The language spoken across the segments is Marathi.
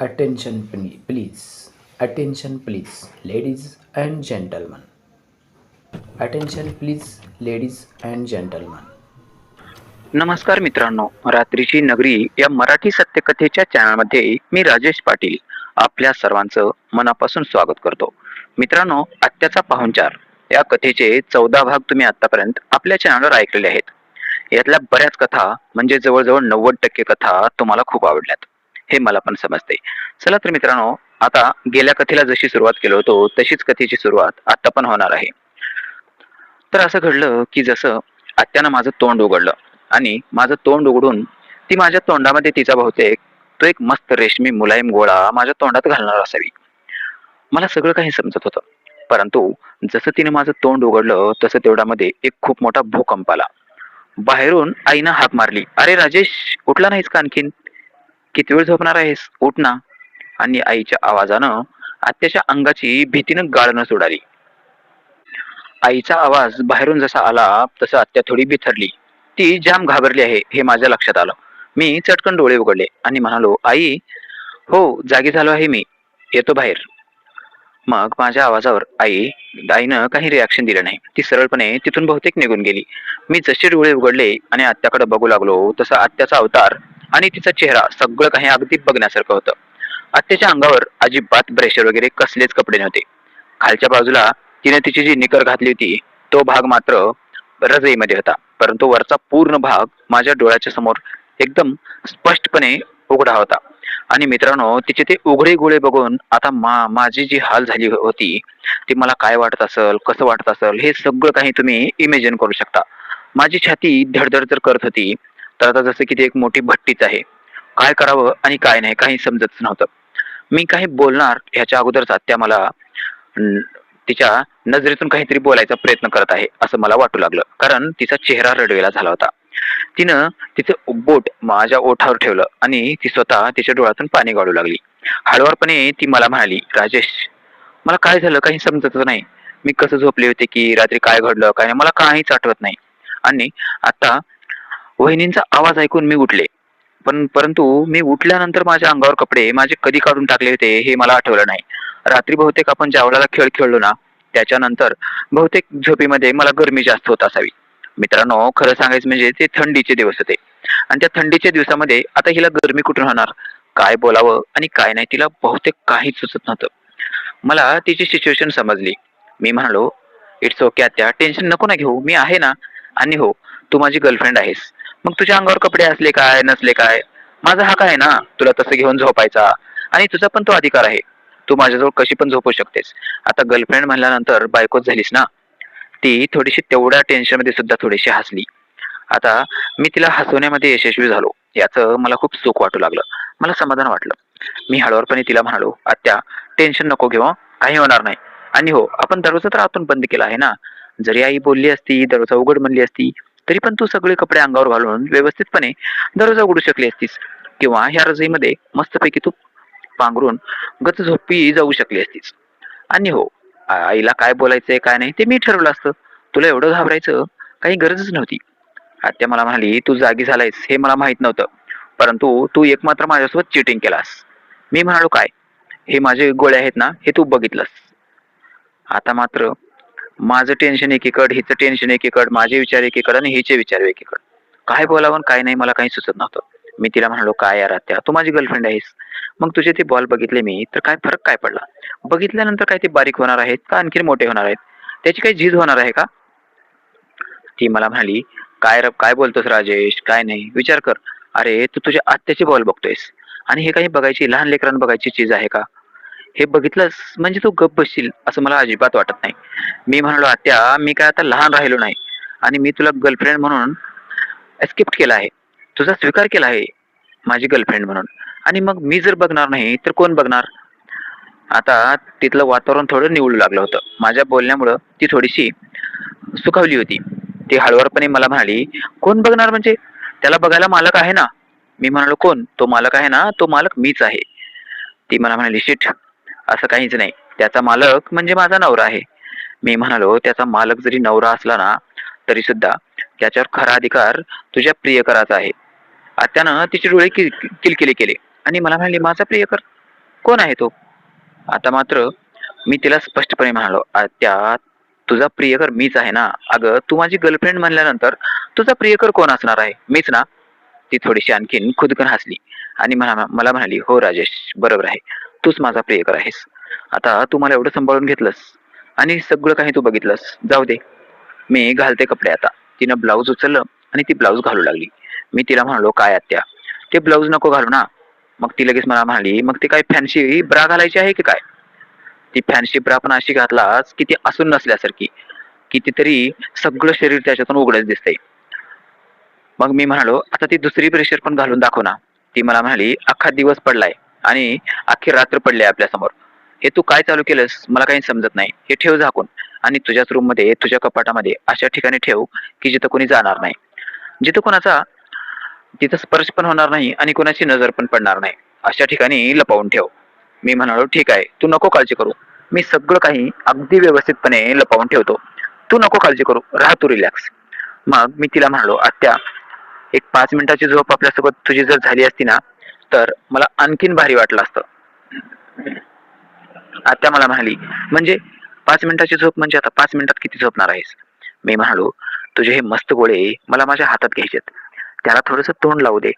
Attention please attention please ladies and gentleman attention please ladies and gentleman नमस्कार मित्रांनो रात्रीची नगरी या मराठी सत्यकथेच्या चॅनलमध्ये मी राजेश पाटील आपल्या सर्वांचं मनापासून स्वागत करतो. मित्रांनो आत्याचा पाहुणचार. या कथेचे चौदा भाग तुम्ही आतापर्यंत आपल्या चॅनलवर ऐकलेले आहेत. यातल्या बऱ्याच कथा म्हणजे जवळजवळ नव्वद टक्के कथा तुम्हाला खूप आवडल्यात. हे मला पण समजते चला तर मित्रांनो आता गेल्या कथेला जशी सुरुवात केलो होतो तशीच कथेची सुरुवात आता पण होणार आहे. तर असं घडलं की जसं आत्यानं माझं तोंड उघडलं आणि माझं तोंड उघडून ती माझ्या तोंडामध्ये तिचा बहुतेक तो एक मस्त रेशमी मुलायम गोळा माझ्या तोंडात घालणार असावी. मला सगळं काही समजत होतं. परंतु जसं तिने माझं तोंड उघडलं तसं तेवढ्यामध्ये एक खूप मोठा भूकंप आला. बाहेरून आईनं हाक मारली. अरे राजेश उठला नाहीस का आणखीन? किती वेळ झोपणार आहेस? उठ ना. आणि आईच्या आवाजानं आत्याच्या अंगाची भीतीनं गाळणं सुडाली. आईचा आवाज बाहेरून जसा आला तसं आत्या थोडी बिथरली. ती जाम घाबरली आहे हे माझ्या लक्षात आलं. मी चटकन डोळे उघडले आणि म्हणालो आई हो जागी झालो आहे मी. येतो बाहेर. मग माझ्या आवाजावर आई आईनं काही रिॲक्शन दिलं नाही. ती सरळपणे तिथून बहुतेक निघून गेली. मी जसे डोळे उघडले आणि आत्याकडे बघू लागलो तसा आत्याचा अवतार आणि तिचा चेहरा सगळं काही अगदी बघण्यासारखं होतं. आत्याच्या अंगावर अजिबात ब्रेशर वगैरे कसलेच कपडे नव्हते. खालच्या बाजूला तिने तिची जी निकर घातली होती तो भाग मात्र रजईमध्ये होता. परंतु वरचा पूर्ण भाग माझ्या डोळ्याच्या समोर एकदम स्पष्टपणे उघडा होता. आणि मित्रांनो तिचे ते उघडे गोळे बघून आता मा माझी जी हाल झाली हो-, होती ती मला काय वाटत असेल कसं वाटत असेल हे सगळं काही तुम्ही इमेजिन करू शकता. माझी छाती धडधड जर करत होती तर आता जसं की ती एक मोठी भट्टीच आहे. काय करावं आणि काय नाही काही समजत नव्हतं. मी काही बोलणार ह्याच्या अगोदरच त्या मला तिच्या नजरेतून काहीतरी बोलायचा प्रयत्न करत आहे असं मला वाटू लागलं. कारण तिचा चेहरा रडवेला झाला होता. तिनं तिचं बोट माझ्या ओठावर ठेवलं आणि ती स्वतः तिच्या डोळ्यातून पाणी गाळू लागली. हळवारपणे ती मला म्हणाली राजेश मला काय झालं? काही समजत नाही. मी कसं झोपले होते की रात्री काय घडलं? काय नाही? मला काहीच आठवत नाही. आणि आता वहिनींचा आवाज ऐकून मी उठले. पण परंतु मी उठल्यानंतर माझ्या अंगावर कपडे माझे कधी काढून टाकले होते हे मला आठवलं नाही. रात्री बहुतेक आपण ज्यावळाला खेळ खेळलो ना त्याच्यानंतर बहुतेक झोपेमध्ये मला गरमी जास्त होत असावी. मित्रांनो खरं सांगायचं म्हणजे ते थंडीचे दिवस होते. आणि त्या थंडीच्या दिवसामध्ये आता हिला गरमी कुठून होणार? काय बोलावं आणि काय नाही तिला बहुतेक काहीच सुचत नव्हतं. मला तिची सिच्युएशन समजली. मी म्हणालो इट्स ओके त्या टेन्शन नको ना घेऊ. मी आहे ना. आणि हो तू माझी गर्लफ्रेंड आहेस. मग तुझ्या अंगावर कपडे असले काय नसले काय? माझा हक आहे ना तुला तसं घेऊन झोपायचा. आणि तुझा पण तो अधिकार आहे. तू माझ्याजवळ कशी पण झोपू शकतेस. आता गर्लफ्रेंड म्हणल्यानंतर बायकोच झालीस ना? ती थोडीशी तेवढ्या टेन्शनमध्ये सुद्धा थोडीशी हसली. आता मी तिला हसवण्यामध्ये यशस्वी झालो. याचं मला खूप सुख वाटू लागलं. मला समाधान वाटलं. मी हळूवारपणे तिला म्हणालो आत्या टेन्शन नको घेऊ काही होणार नाही. आणि हो आपण दरवाजा तर आतून बंद केला आहे ना? जरी आई बोलली असती दरवाजा उघड म्हणली असती तरी पण तू सगळे कपडे अंगावर घालून व्यवस्थितपणे दरवाजा उघडू शकली असतीस. किंवा ह्या रजईमध्ये मस्तपैकी तू पांघरून गत झोपी जाऊ शकली असतीस. आणि हो आईला काय बोलायचंय काय नाही ते मी ठरवलं असतं. तुला एवढं घाबरायचं काही गरजच नव्हती. आत्या मला म्हणाली तू जागी झालायस हे मला माहीत नव्हतं. परंतु तू एक मात्र माझ्यासोबत चिटिंग केलास. मी म्हणालो काय? हे माझे गोळे आहेत ना हे तू बघितलंस. आता मात्र माझं टेन्शन एकीकड हिचं टेन्शन एकीकड माझे विचार एकीकड आणि हिचे विचार एकीकड. काय बोलावं आणि काय नाही मला काही सुचत नव्हतं. मी तिला म्हणालो काय यार आत्या तू माझी गर्लफ्रेंड आहेस. मग तुझे ते बॉल बघितले मी तर काय फरक काय पडला? बघितल्यानंतर काय ते बारीक होणार आहेत का आणखी मोठे होणार आहेत? त्याची काही झीज होणार आहे का? ती मला म्हणाली काय र काय बोलतोस राजेश? काय नाही. विचार कर. अरे तू तुझ्या आत्याचे बॉल बघतोयस. आणि हे काही बघायची लहान लेकरांना बघायची चीज आहे का? हे बघितलंस म्हणजे तू गप बसशील असं मला अजिबात वाटत नाही. मी म्हणालो आत्या मी काय आता लहान राहिलो नाही आणि मी तुला गर्लफ्रेंड म्हणून एस्केप्ट केला आहे. तुझा स्वीकार केला आहे माझी गर्लफ्रेंड म्हणून. आणि मग मी जर बघणार नाही तर कोण बघणार? आता तिथलं वातावरण थोडं निवडू लागलं होतं. माझ्या बोलण्यामुळं ती थोडीशी सुखावली होती. ती हळूवारपणे मला म्हणाली कोण बघणार म्हणजे? त्याला बघायला मालक आहे ना? मी म्हणालो कोण? तो मालक आहे ना? तो मालक मीच आहे. ती मला म्हणाली शिट असं काहीच नाही. त्याचा मालक म्हणजे माझा नवरा आहे. मी म्हणालो त्याचा मालक जरी नवरा असला ना तरी सुद्धा त्याच्यावर खरा अधिकार तुझ्या प्रियकराचा आहे. आत्यानं तिचे डोळे किलकिले केले. आणि मला म्हणाले माझा प्रियकर कोण आहे तो? आता मात्र मी तिला स्पष्टपणे म्हणालो आत्या तुझा प्रियकर मीच आहे ना? अगं तू माझी गर्लफ्रेंड म्हणल्यानंतर तुझा प्रियकर कोण असणार आहे? मीच ना? ती थोडीशी आणखीन खुदकन हसली आणि मला म्हणाली हो राजेश बरोबर आहे. तूच माझा प्रियकर आहेस. आता तू मला एवढं सांभाळून घेतलंस आणि सगळं काही तू बघितलंस. जाऊ दे. मी घालते कपडे आता. तिनं ब्लाऊज उचललं आणि ती ब्लाऊज घालू लागली. मी तिला म्हणालो काय आत्या? ते ब्लाऊज नको घालू ना. मग ती लगेच मला म्हणाली मग ते काय फॅन्सी ब्रा घालायची आहे की काय? ती फॅन्सी ब्रा पण अशी घातलास की ती असून नसल्यासारखी. कितीतरी सगळं शरीर त्याच्यातून उघडच दिसतंय. मग मी म्हणालो आता ती दुसरी प्रेशर पण घालून दाखव ना. ती मला म्हणाली अख्खा दिवस पडलाय. आणि अख्खी रात्र पडली आपल्यासमोर. हे तू काय चालू केलंस? मला काही समजत नाही. हे ठेव झाकून. आणि तुझ्याच रूममध्ये तुझ्या कपाटामध्ये अशा ठिकाणी ठेव की जिथं कोणी जाणार नाही. जिथं कोणाचा तिथं स्पर्श पण होणार नाही आणि कोणाची नजर पण पडणार नाही. अशा ठिकाणी लपवून ठेव. मी म्हणालो ठीक आहे. तू नको काळजी करू. मी सगळं काही अगदी व्यवस्थितपणे लपवून ठेवतो. तू नको काळजी करू. राहा तू रिलॅक्स मग मी तिला म्हणालो आत्या एक पाच मिनिटाची झोप आपल्यासोबत तुझी जर झाली असती ना तर मला आणखीन भारी वाटलं असतं. आत्या मला म्हणाली म्हणजे पाच मिनिटाची झोप म्हणजे आता पाच मिनिटात किती झोपणार आहेस? मी म्हणालो तुझे हे मस्त गोळे मला माझ्या हातात घ्यायचेत. त्याला थोडस तोंड लावू दे.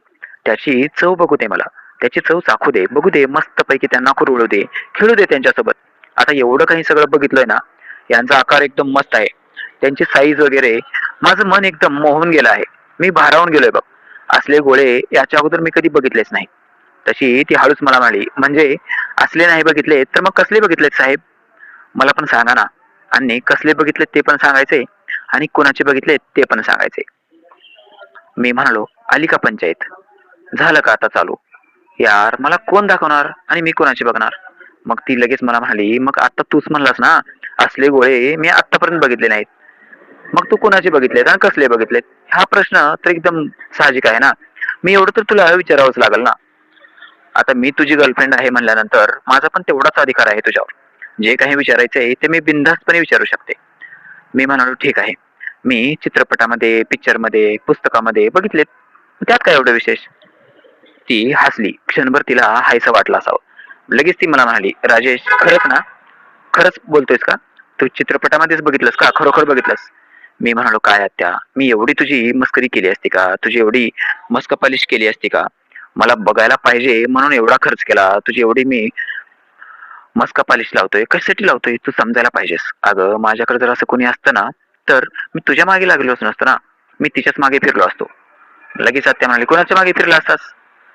त्याची चव बघू दे मला. त्याची चव चाखू दे. बघू दे मस्त पैकी त्यांना कुरवळू दे. खेळू दे त्यांच्यासोबत. आता एवढं काही सगळं बघितलंय ना यांचा आकार एकदम मस्त आहे. त्यांची साईज वगैरे माझं मन एकदम मोहून गेलं आहे. मी भारावून गेलोय बघ. असले गोळे याच्या अगोदर मी कधी बघितलेच नाही. तशी ती हळूच मला म्हणाली म्हणजे असले नाही बघितले तर मग कसले बघितलेत साहेब? मला पण सांगा ना. आणि कसले बघितलेत ते पण सांगायचे आणि कोणाचे बघितले ते पण सांगायचे. मी म्हणालो आली का पंचायत? झालं का आता चालू? यार मला कोण दाखवणार आणि मी कोणाची बघणार? मग ती लगेच मला म्हणाली मग आता तूच म्हणलास ना असले गोळे मी आतापर्यंत बघितले नाहीत. मग तू कोणाचे बघितलेत आणि कसले बघितलेत? हा प्रश्न तर एकदम साहजिक आहे ना. मी एवढं तर तुला विचारावंच लागेल ना. आता मी तुझी गर्लफ्रेंड आहे म्हणल्यानंतर माझा पण तेवढाच अधिकार आहे तुझ्यावर. जे काही विचारायचंय ते मी बिनधास्तपणे विचारू शकते. मी म्हणालो ठीक आहे. मी चित्रपटामध्ये पिक्चरमध्ये पुस्तकामध्ये बघितलेत. त्यात काय एवढं विशेष? ती हसली. क्षणभर तिला हायसं वाटलं असावं. लगेच ती मला म्हणाली राजेश खरंच ना? खरंच बोलतोयस का? तू चित्रपटामध्येच बघितलंस का? खरोखर बघितलंस? मी म्हणालो काय आत्या? मी एवढी तुझी मस्करी केली असती का? तुझी एवढी मस्कपालिश केली असती का? मला बघायला पाहिजे म्हणून एवढा खर्च केला. तुझी एवढी मी मस्का पॉलिश लावतोय. कशासाठी लावतोय? तू समजायला पाहिजेस. अगं माझ्याकडे जर असं कोणी असतं ना तर मी तुझ्या मागे लागलोच नसतो ना. मी तिच्याच मागे फिरलो असतो. लगेच आत्या म्हणाली कोणाच्या मागे फिरला असतास?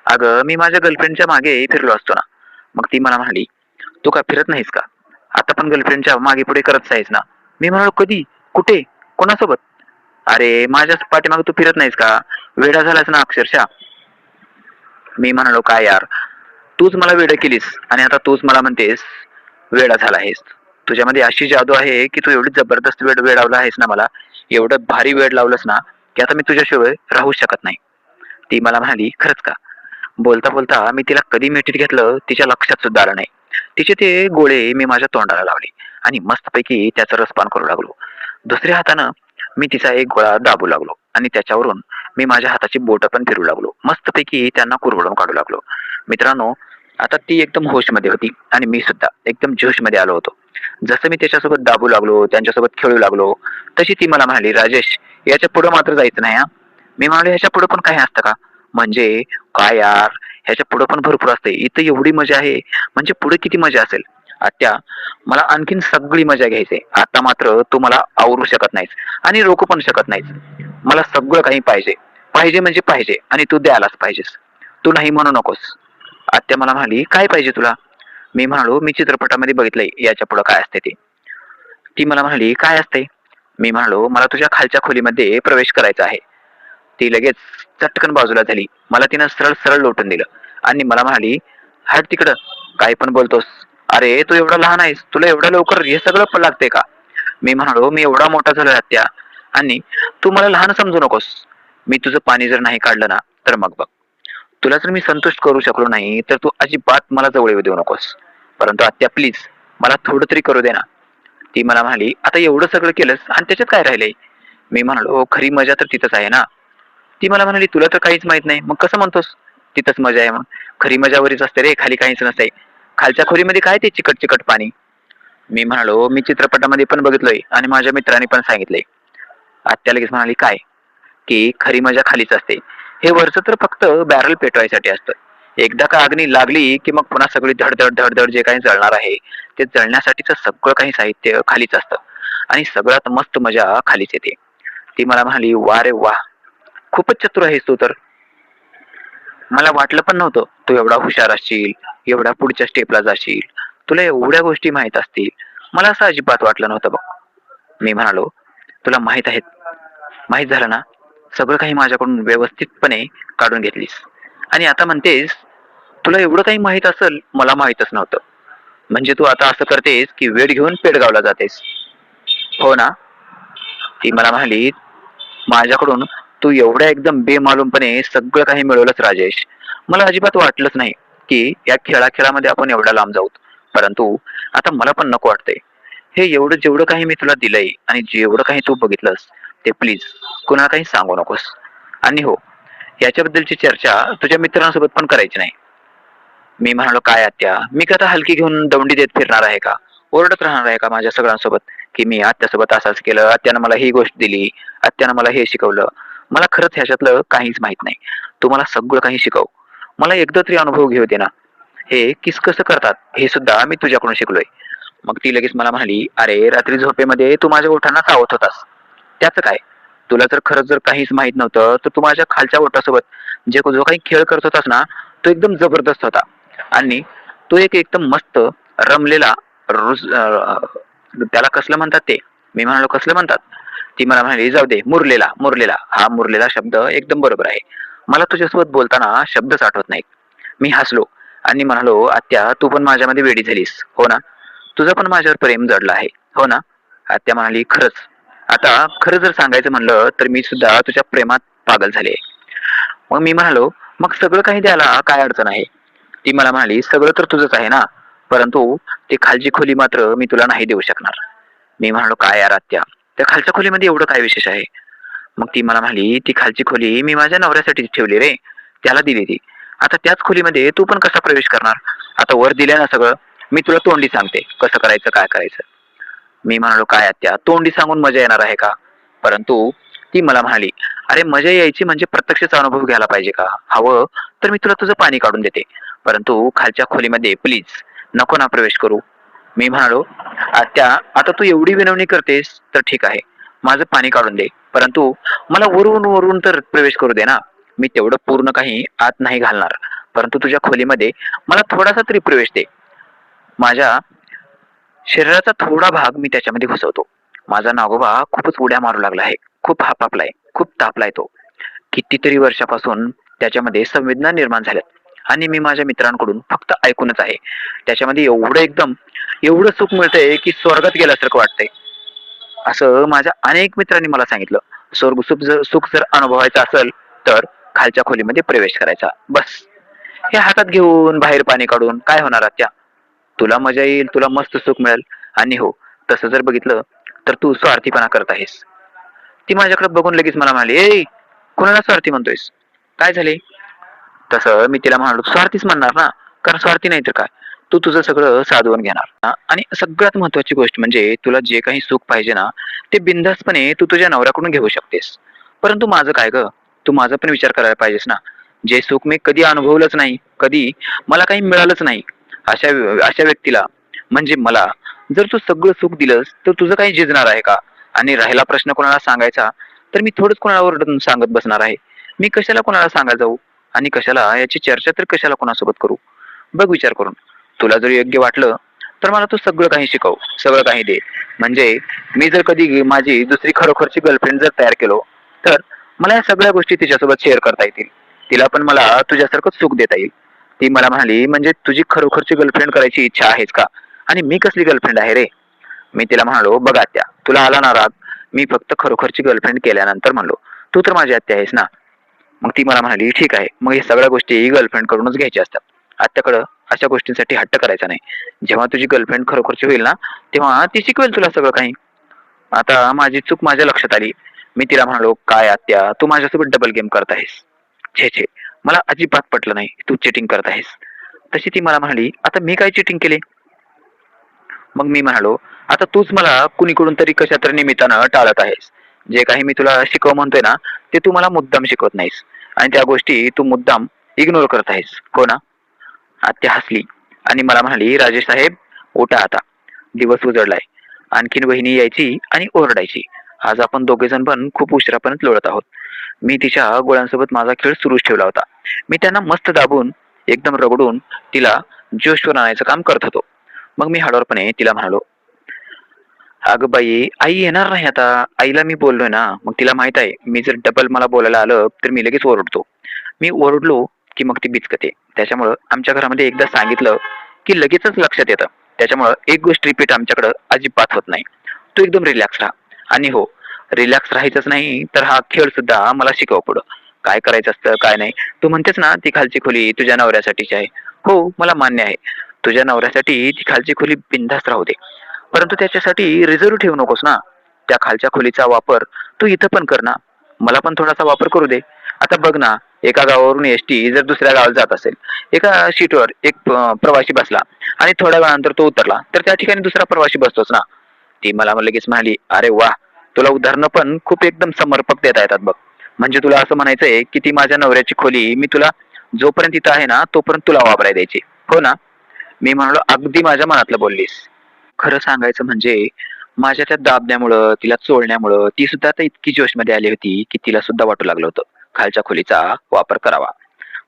अगं मी माझ्या गर्लफ्रेंडच्या मागे फिरलो असतो ना. मग ती मला म्हणाली तू का फिरत नाहीस का? आता पण गर्लफ्रेंडच्या मागे पुढे करत आहेस ना. मी म्हणालो कधी? कुठे? कोणासोबत? अरे माझ्याच पाठीमागे तू फिरत नाहीस का? वेडा झालास ना अक्षरशः. मी म्हणालो काय यार? तूच मला वेड केलीस आणि आता तूच मला म्हणतेस वेडा झाला आहेस. तुझ्यामध्ये अशी जादू आहे की तू एवढी जबरदस्त वेळ वेळ लावला आहेस ना मला एवढं भारी वेळ लावलंस ना की आता मी तुझ्याशिवाय राहू शकत नाही. ती मला म्हणाली खरंच का? बोलता बोलता मी तिला कधी मिठीत घेतलं तिच्या लक्षात सुद्धा आलं नाही. तिचे ते गोळे मी माझ्या तोंडाला लावले आणि मस्तपैकी त्याचं रसपान करू लागलो. दुसऱ्या हातानं मी तिचा एक गोळा दाबू लागलो आणि त्याच्यावरून मी माझ्या हाताची बोट पण फिरू लागलो. मस्तपैकी त्यांना कुरवडून काढू लागलो. मित्रांनो आता ती एकदम होशमध्ये होती आणि मी सुद्धा एकदम जोशमध्ये आलो होतो. जसं मी त्याच्यासोबत दाबू लागलो त्यांच्यासोबत खेळू लागलो तशी ती मला म्हणाली राजेश याच्यापुढे मात्र जायचं नाही हा? मी म्हणालो ह्याच्या पुढे पण काही असतं का? म्हणजे काय यार? ह्याच्या पुढे पण भरपूर असते. इथं एवढी मजा आहे. म्हणजे पुढे किती मजा असेल? आत्या मला आणखीन सगळी मजा घ्यायची आता मात्र तू मला आवरू शकत नाहीस आणि रोखू पण शकत नाहीस. मला सगळं काही पाहिजे. पाहिजे म्हणजे पाहिजे आणि तू द्यायलाच पाहिजेस. तू नाही म्हणू नकोस. आत्या मला म्हणाली काय पाहिजे तुला? मी म्हणालो मी चित्रपटामध्ये बघितलंय याच्यापुढे काय असते ते. ती मला म्हणाली काय असते मी म्हणालो मला तुझ्या खालच्या खोलीमध्ये प्रवेश करायचा आहे. ती लगेच चटकन बाजूला झाली. मला तिनं सरळ सरळ लोटून दिलं. आणि मला म्हणाली हट तिकडं काय पण बोलतोस? अरे तू एवढा लहान आहेस तुला एवढं लवकर हे सगळं पण लागते का? मी म्हणालो मी एवढा मोठा झालो आत्या. आणि तू मला लहान समजू नकोस. मी तुझं पाणी जर नाही काढलं ना तर मग बघ. तुला जर मी संतुष्ट करू शकलो नाही तर तू अजिबात मला जवळ येऊ देऊ नकोस. परंतु आत्या प्लीज मला थोडं तरी करू दे ना. ती मला म्हणाली आता एवढं सगळं केलंस आणि त्याच्यात काय राहिलंय? मी म्हणालो खरी मजा तर तिथंच आहे ना. ती मला म्हणाली तुला तर काहीच माहीत नाही. मग कसं म्हणतोस? तिथंच मजा आहे मग. खरी मजा वरीच असते रे खाली काहीच नसते खालच्या खोलीमध्ये काय ते चिकट चिकट पाणी? मी म्हणालो मी चित्रपटामध्ये पण बघितलंय आणि माझ्या मित्रांनी पण सांगितलंय. आत्या लगेच म्हणाली काय? की खरी मजा खालीच असते. हे वरचं तर फक्त बॅरल पेटवायसाठी असतं. एकदा का अग्नी लागली की मग पुन्हा सगळी धडधड धडधड जे काही जळणार आहे ते जळण्यासाठीचं सगळं काही साहित्य खालीच असतं. आणि सगळ्यात मस्त मजा खालीच येते. ती मला म्हणाली वा रे वा खूपच चतुर आहेस तू तर. मला वाटलं पण नव्हतं तू एवढा हुशार असशील एवढा पुढच्या स्टेपला जाशील तुला एवढ्या गोष्टी माहीत असतील. मला असं अजिबात वाटलं नव्हतं बघ. मी म्हणालो तुला माहीत आहेत माहीत झालं ना? सगळं काही माझ्याकडून व्यवस्थितपणे काढून घेतलीस. आणि आता म्हणतेस तुला एवढं काही माहीत असेल मला माहितच नव्हतं. म्हणजे तू आता असं करतेस की वेळ घेऊन पेडगावला जातेस. हो ना? ती मला म्हणाली माझ्याकडून तू एवढ्या एकदम बेमालूमपणे सगळं काही मिळवलंच राजेश. मला अजिबात वाटलंच नाही की या खेळाखेळामध्ये आपण एवढा लांब जाऊ परंतु आता मला पण नको वाटतंय. हे एवढं जेवढं काही मी तुला दिलंय आणि जेवढं काही तू बघितलंस ते प्लीज कुणाला काही सांगू नकोस. आणि हो याच्याबद्दलची चर्चा तुझ्या मित्रांसोबत पण करायची नाही. मी म्हणालो काय आत्या? मी कथा आता हलकी घेऊन दौंडी देत फिरणार आहे का? ओरडत राहणार आहे का माझ्या सगळ्यांसोबत? की मी आत्यासोबत असंच केलं आत्यानं मला ही गोष्ट दिली आत्यानं मला हे शिकवलं. मला खरंच ह्याच्यातलं काहीच माहीत नाही. तू मला सगळं काही शिकव. मला एकदा तरी अनुभव घेऊ दे ना. हे किस कसं करतात हे सुद्धा मी तुझ्याकडून शिकलोय. मग ती लगेच मला म्हणाली अरे रात्री झोपेमध्ये तू माझ्या ओठांना चावत होतास. त्याचं काय? तुला जर खरंच जर काहीच माहीत नव्हतं तर तू माझ्या खालच्या ओटासोबत जे जो काही खेळ करत होतास ना तो एकदम जबरदस्त होता. आणि तो एक एकदम मस्त रमलेला रुज त्याला कसलं म्हणतात ते? मी म्हणालो कसलं म्हणतात? ती मला म्हणाली जाऊ दे मुरलेला मुरलेला. हा मुरलेला शब्द एकदम बरोबर आहे. मला तुझ्यासोबत बोलताना शब्दच आठवत नाही मी हसलो आणि म्हणालो आत्या तू पण माझ्यामध्ये वेडी झालीस हो ना? तुझं पण माझ्यावर प्रेम जडलं आहे हो ना? आत्या म्हणाली खरंच. आता खरं जर सांगायचं म्हणलं तर मी सुद्धा तुझ्या प्रेमात पागल झाले. मग मी म्हणालो मग सगळं काही द्यायला काय अडचण आहे? ती मला म्हणाली सगळं तर तुझंच आहे ना? परंतु ते खालची खोली मात्र मी तुला नाही देऊ शकणार. मी म्हणालो काय यार आत्या? त्या खालच्या खोलीमध्ये एवढं काय विशेष आहे? मग ती मला म्हणाली ती खालची खोली मी माझ्या नवऱ्यासाठी ठेवली रे. त्याला दिली ती. आता त्याच खोलीमध्ये तू पण कसा प्रवेश करणार? आता वर दिलं ना सगळं मी तुला तोंडी सांगते कसं करायचं काय करायचं. मी म्हणालो काय आत्या तोंडी सांगून मजा येणार आहे का? परंतु ती मला म्हणाली अरे मजा यायची म्हणजे प्रत्यक्षच अनुभव घ्यायला पाहिजे का? हवं तर मी तुला तुझं पाणी काढून देते. परंतु खालच्या खोलीमध्ये प्लीज नको ना प्रवेश करू. मी म्हणालो आत्या आता तू एवढी विनवणी करतेस तर ठीक आहे. माझं पाणी काढून दे. परंतु मला वरून वरून तर प्रवेश करू दे ना. मी तेवढं पूर्ण काही आत नाही घालणार. परंतु तुझ्या खोलीमध्ये मला थोडासा तरी प्रवेश दे. माझ्या शरीराचा थोडा भाग मी त्याच्यामध्ये घुसवतो. माझा नागोबा खूपच उड्या मारू लागला आहे. खूप हापापलाय खूप तापलाय तो. कितीतरी वर्षापासून त्याच्यामध्ये संवेदना निर्माण झाल्यात. आणि मी माझ्या मित्रांकडून फक्त ऐकूनच आहे. त्याच्यामध्ये एवढं एकदम एवढं सुख मिळतंय की स्वर्गात गेल्यासारखं वाटतंय. असं माझ्या अनेक मित्रांनी मला सांगितलं. स्वर्ग सुख जर सुख जर अनुभवायचं असेल तर खालच्या खोलीमध्ये प्रवेश करायचा. बस. हे हातात घेऊन बाहेर पाणी काढून काय होणार त्या तुला मजा येईल तुला मस्त सुख मिळेल. आणि हो तसं जर बघितलं तर तू स्वार्थीपणा करत आहेस. ती माझ्याकडे बघून लगेच मला म्हणाली ए कोणाला स्वार्थी म्हणतोयस? काय झाले? तसं मी तिला म्हणालो स्वार्थीच म्हणणार ना कारण स्वार्थी नाही तर काय? तू तुझं सगळं साधवून घेणार. आणि सगळ्यात महत्वाची गोष्ट म्हणजे तुला जे काही सुख पाहिजे ना ते बिनधास्तपणे तू तुझ्या नवऱ्याकडून घेऊ शकतेस. परंतु माझं काय ग? तू माझा पण विचार करायला पाहिजेस ना. जे सुख मी कधी अनुभवलंच नाही कधी मला काही मिळालंच नाही अशा अशा व्यक्तीला म्हणजे मला जर तू सगळं सुख दिलंस तर तुझं काही झिजणार आहे का? आणि राहिला प्रश्न कोणाला सांगायचा? तर मी थोडंच कोणाला ओरडून सांगत बसणार आहे. मी कशाला कोणाला सांगायला जाऊ? आणि कशाला? याची चर्चा तर कशाला कोणासोबत करू? बघ विचार करून. तुला जर योग्य वाटलं तर मला तू सगळं काही शिकव सगळं काही दे. म्हणजे मी जर कधी माझी दुसरी खरोखरची गर्लफ्रेंड जर तयार केलो तर मला या सगळ्या गोष्टी तिच्यासोबत शेअर करता येतील. तिला पण मला तुझ्यासारखं सुख देता येईल. ती मला म्हणाली म्हणजे तुझी खरोखरची गर्लफ्रेंड करायची इच्छा आहेच का? आणि मी कसली गर्लफ्रेंड आहे रे? मी तिला म्हणालो बघ आत्या तुला आला ना राग? मी फक्त खरोखरची गर्लफ्रेंड केल्यानंतर म्हणलो. तू तर माझी आत्या आहेस ना? मग ती मला म्हणाली ठीक आहे मग हे सगळ्या गोष्टी गर्लफ्रेंड कडूनच घ्यायच्या असतात. आत्याकडं अशा गोष्टींसाठी हट्ट करायचा नाही. जेव्हा तुझी गर्लफ्रेंड खरोखरची होईल ना तेव्हा ती शिकवेल तुला सगळं काही. आता माझी चूक माझ्या लक्षात आली. मी तिला म्हणालो काय आत्या तू माझ्यासोबत डबल गेम करत आहेस. छे छे मला अजिबात पटलं नाही तू चिटिंग करत आहेस. तशी ती मला म्हणाली आता मी काय चिटिंग केली? मग मी म्हणालो आता तूच मला कुणीकडून तरी कशा तरी निमित्तानं टाळत आहेस. जे काही मी तुला शिकव म्हणतोय ना ते तू मला मुद्दाम शिकवत नाहीस. आणि त्या गोष्टी तू मुद्दाम इग्नोर करत आहेस. हो ना? आत्या हसली आणि मला म्हणाली राजेश साहेब ओटा आता. दिवस उजडलाय. आणखीन वहिनी यायची आणि ओरडायची. आज आपण दोघे जण पण खूप उशिरापर्यंत लोळत आहोत. मी तिच्या गोळ्यांसोबत माझा खेळ सुरूच ठेवला होता. मी त्यांना मस्त दाबून एकदम रगडून तिला जोशवर आणायचं काम करत होतो. मग मी हळूवारपणे तिला म्हणालो अगं बाई आई येणार नाही आता. आईला मी बोललोय ना मग तिला माहीत आहे मी जर डबल मला बोलायला आलं तर मी लगेच ओरडतो. मी ओरडलो की मग ती बिचकते. त्याच्यामुळं आमच्या घरामध्ये एकदा सांगितलं की लगेचच लक्षात येतं. त्याच्यामुळं एक गोष्ट रिपीट आमच्याकडं अजिबात होत नाही. तू एकदम रिलॅक्स राहा. आणि हो रिलॅक्स राहायचंच नाही तर हा खेळ सुद्धा मला शिकव पुढं. काय करायचं असतं काय नाही. तू म्हणतेस ना ती खालची खोली तुझ्या नवऱ्यासाठीची आहे. हो मला मान्य आहे. तुझ्या नवऱ्यासाठी ती खालची खोली बिंदास राहू दे. परंतु त्याच्यासाठी रिझर्व ठेवू नकोस ना. त्या खालच्या खोलीचा वापर तू इथं पण कर ना. मला पण थोडासा वापर करू दे. आता बघ ना एका गावावरून एस टी जर दुसऱ्या गावाला जात असेल एका सीटवर एक प्रवासी बसला आणि थोड्या वेळानंतर तो उतरला तर त्या ठिकाणी दुसरा प्रवासी बसतोच ना. ती मला लगेच म्हणाली अरे वा तुला उदाहरणं पण खूप एकदम समर्पक देता येतात बघ. म्हणजे तुला असं म्हणायचंय की ती माझ्या नवऱ्याची खोली मी तुला जोपर्यंत तिथं आहे ना तोपर्यंत तुला वापरायला द्यायची. हो ना? मी म्हणालो अगदी माझ्या मनातलं बोललीस. खरं सांगायचं म्हणजे माझ्या त्या दाबण्यामुळं तिला चोळण्यामुळं ती सुद्धा आता इतकी जोशमध्ये आली होती की तिला सुद्धा वाटू लागलं होतं. खालच्या खोलीचा वापर करावा.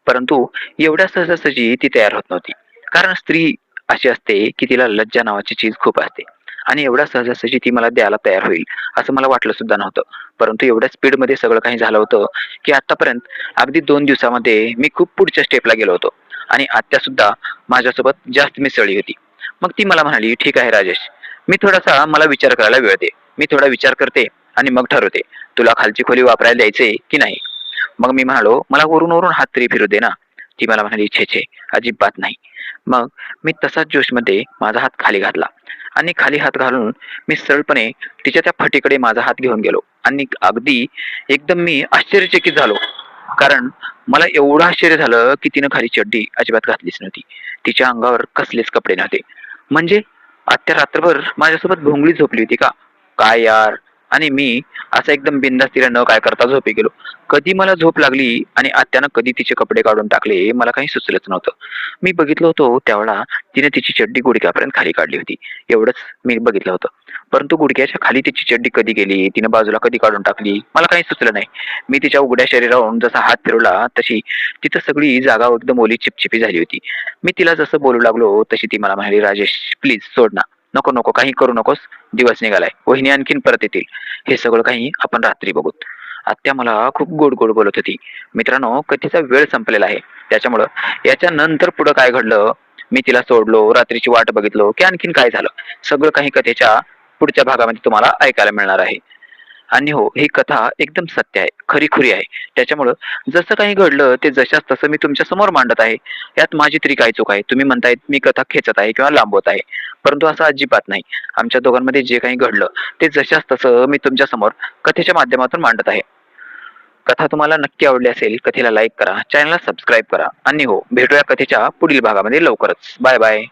परंतु एवढ्या सहजासहजी ती तयार होत नव्हती. कारण स्त्री अशी असते की तिला लज्जा नावाची चीज खूप असते. आणि एवढ्या सहजासहजी ती मला द्यायला तयार होईल असं मला वाटलं सुद्धा नव्हतं. परंतु एवढ्या स्पीडमध्ये सगळं काही झालं होतं की आतापर्यंत अगदी दोन दिवसामध्ये मी खूप पुढच्या स्टेपला गेलो होतो. आणि आत्या सुद्धा माझ्यासोबत जास्त मिसळली होती. मग ती मला म्हणाली ठीक आहे राजेश मी थोडासा मला विचार करायला वेळ दे. मी थोडा विचार करते आणि मग ठरवते. तुला खालची खोली वापरायला द्यायचे की नाही? मग मी म्हणालो मला वरून वरून हात तरी फिरू दे ना. ती मला म्हणाली छे छे अजिबात नाही. मग मी तसाच जोशमध्ये माझा हात खाली घातला. आणि खाली हात घालून मी सरळपणे तिच्या त्या फटीकडे माझा हात घेऊन गेलो. आणि अगदी एकदम मी आश्चर्यचकित झालो. कारण मला एवढं आश्चर्य झालं की तिनं खाली चड्डी अजिबात घातलीच नव्हती. तिच्या अंगावर कसलेच कपडे नव्हते. म्हणजे आत्या रात्रभर माझ्यासोबत भोंगळी झोपली होती का? काय यार? आणि मी असं एकदम बिंदास तिला न काय करता झोपी गेलो. कधी मला झोप लागली आणि आत्यानं कधी तिचे कपडे काढून टाकले मला काही सुचलंच नव्हतं. मी बघितलं होतो त्यावेळा तिने तिची चड्डी गुडघ्यापर्यंत खाली काढली होती. एवढंच मी बघितलं होतं. परंतु गुडघ्याच्या खाली तिची चड्डी कधी गेली? तिने बाजूला कधी काढून टाकली? मला काही सुचलं नाही. मी तिच्या उघड्या शरीरावरून जसा हात फिरवला तशी तिथं सगळी जागा एकदम ओली चिपचिपी झाली होती. मी तिला जसं बोलू लागलो तशी ती मला म्हणाली राजेश प्लीज सोड ना. नको नको काही करू नकोस दिवस निघालाय. वहिनी आणखीन परत येतील. हे सगळं काही आपण रात्री बघूत आत्या मला खूप गोड गोड बोलत होती. मित्रांनो कथेचा वेळ संपलेला आहे. त्याच्यामुळं याच्या नंतर पुढं काय घडलं? मी तिला सोडलो रात्रीची वाट बघितलो की आणखीन काय झालं? सगळं काही कथेच्या पुढच्या भागामध्ये तुम्हाला ऐकायला मिळणार आहे. आणि हो ही कथा एकदम सत्य आहे खरी खुरी आहे. त्याच्यामुळं जसं काही घडलं ते जशाच तसं मी तुमच्यासमोर मांडत आहे. यात माझी तरी काय चूक आहे. तुम्ही म्हणताय मी कथा खेचत आहे किंवा लांबवत आहे. परंतु असं अजिबात नाही. आमच्या दोघांमध्ये जे काही घडलं ते जशाच तसं मी तुमच्यासमोर कथेच्या माध्यमातून मांडत आहे. कथा तुम्हाला नक्की आवडली असेल कथेला लाईक करा चॅनलला सबस्क्राईब करा. आणि हो भेटूया कथेच्या पुढील भागामध्ये लवकरच. Bye bye.